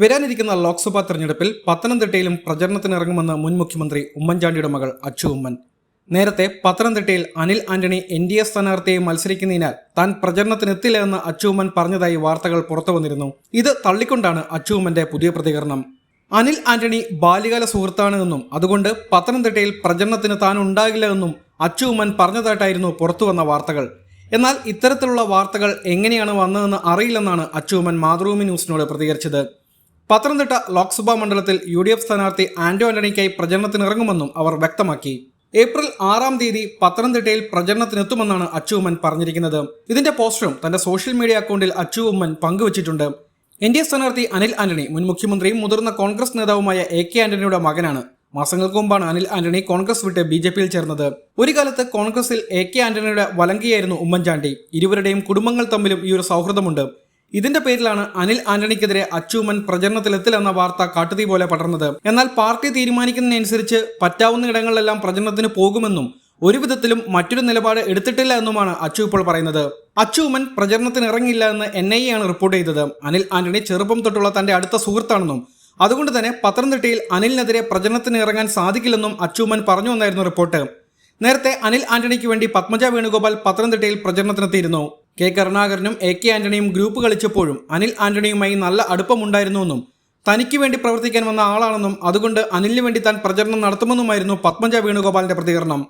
വരാനിരിക്കുന്ന ലോക്സഭാ തെരഞ്ഞെടുപ്പിൽ പത്തനംതിട്ടയിലും പ്രചരണത്തിനിറങ്ങുമെന്ന് മുൻ മുഖ്യമന്ത്രി ഉമ്മൻചാണ്ടിയുടെ മകൾ അച്ചു ഉമ്മൻ. നേരത്തെ പത്തനംതിട്ടയിൽ Anil Antony N D A സ്ഥാനാർത്ഥിയെ മത്സരിക്കുന്നതിനാൽ താൻ പ്രചരണത്തിനെത്തില്ല എന്ന് അച്ചുമ്മൻ പറഞ്ഞതായി വാർത്തകൾ പുറത്തുവന്നിരുന്നു ഇത് തള്ളിക്കൊണ്ടാണ് അച്ചുമ്മന്റെ പുതിയ പ്രതികരണം. അനിൽ ആന്റണി ബാല്യകാല സുഹൃത്താണ് എന്നും അതുകൊണ്ട് പത്തനംതിട്ടയിൽ പ്രചരണത്തിന് താൻ ഉണ്ടാകില്ല എന്നും അച്ചു ഉമ്മൻ പറഞ്ഞതായിട്ടായിരുന്നു പുറത്തുവന്ന വാർത്തകൾ. എന്നാൽ ഇത്തരത്തിലുള്ള വാർത്തകൾ എങ്ങനെയാണ് വന്നതെന്ന് അറിയില്ലെന്നാണ് അച്ചു ഉമ്മൻ മാതൃഭൂമി ന്യൂസിനോട് പ്രതികരിച്ചത്. പത്തനംതിട്ട ലോക്സഭാ മണ്ഡലത്തിൽ യു ഡി എഫ് സ്ഥാനാർത്ഥി ആന്റോ ആന്റണിക്കായി പ്രചരണത്തിനിറങ്ങുമെന്നും അവർ വ്യക്തമാക്കി. ഏപ്രിൽ ആറാം തീയതി പത്തനംതിട്ടയിൽ പ്രചരണത്തിനെത്തുമെന്നാണ് അച്ചുമ്മൻ പറഞ്ഞിരിക്കുന്നത്. ഇതിന്റെ പോസ്റ്ററും തന്റെ സോഷ്യൽ മീഡിയ അക്കൗണ്ടിൽ അച്ചുമ്മൻ പങ്കുവച്ചിട്ടുണ്ട്. എൻ ഡി എ സ്ഥാനാർത്ഥി അനിൽ ആന്റണി മുൻ മുഖ്യമന്ത്രിയും മുതിർന്ന കോൺഗ്രസ് നേതാവുമായ എ കെ ആന്റണിയുടെ മകനാണ്. മാസങ്ങൾക്ക് മുമ്പാണ് അനിൽ ആന്റണി കോൺഗ്രസ് വിട്ട് ബി ജെ പിയിൽ ചേർന്നത്. ഒരു കാലത്ത് കോൺഗ്രസിൽ എ കെ ആന്റണിയുടെ വലങ്കിയായിരുന്നു ഉമ്മൻചാണ്ടി. ഇരുവരുടെയും കുടുംബങ്ങൾ തമ്മിലും ഈ ഒരു സൗഹൃദമുണ്ട്. ഇതിന്റെ പേരിലാണ് അനിൽ ആന്റണിക്കെതിരെ അച്ചൂമൻ പ്രചരണത്തിലെത്തില്ലെന്ന വാർത്ത കാട്ടുതീ പോലെ പടർന്നത്. എന്നാൽ പാർട്ടി തീരുമാനിക്കുന്നതിനനുസരിച്ച് പറ്റാവുന്ന ഇടങ്ങളിലെല്ലാം പ്രചരണത്തിന് പോകുമെന്നും ഒരു വിധത്തിലും മറ്റൊരു നിലപാട് എടുത്തിട്ടില്ല എന്നുമാണ് അച്ചു ഇപ്പോൾ പറയുന്നത്. അച്ചൂമൻ പ്രചരണത്തിന് ഇറങ്ങില്ല എന്ന് എൻ ഐ ആണ് റിപ്പോർട്ട് ചെയ്തത്. അനിൽ ആന്റണി ചെറുപ്പം തൊട്ടുള്ള തന്റെ അടുത്ത സുഹൃത്താണെന്നും അതുകൊണ്ട് തന്നെ പത്തനംതിട്ടയിൽ അനിലിനെതിരെ പ്രചരണത്തിന് ഇറങ്ങാൻ സാധിക്കില്ലെന്നും അച്ചൂമൻ പറഞ്ഞു എന്നായിരുന്നു റിപ്പോർട്ട്. നേരത്തെ അനിൽ ആന്റണിക്ക് വേണ്ടി പത്മജ വേണുഗോപാൽ പത്തനംതിട്ടയിൽ പ്രചരണത്തിനെത്തിയിരുന്നു. കെ കരുണാകരനും എ കെ ആന്റണിയും ഗ്രൂപ്പ് കളിച്ചപ്പോഴും അനിൽ ആന്റണിയുമായി നല്ല അടുപ്പമുണ്ടായിരുന്നുവെന്നും തനിക്ക് വേണ്ടി പ്രവർത്തിക്കാൻ വന്ന ആളാണെന്നും അതുകൊണ്ട് അനിലിന് വേണ്ടി താൻ പ്രചരണം നടത്തുമെന്നുമായിരുന്നു പത്മജ വേണുഗോപാലിന്റെ പ്രതികരണം.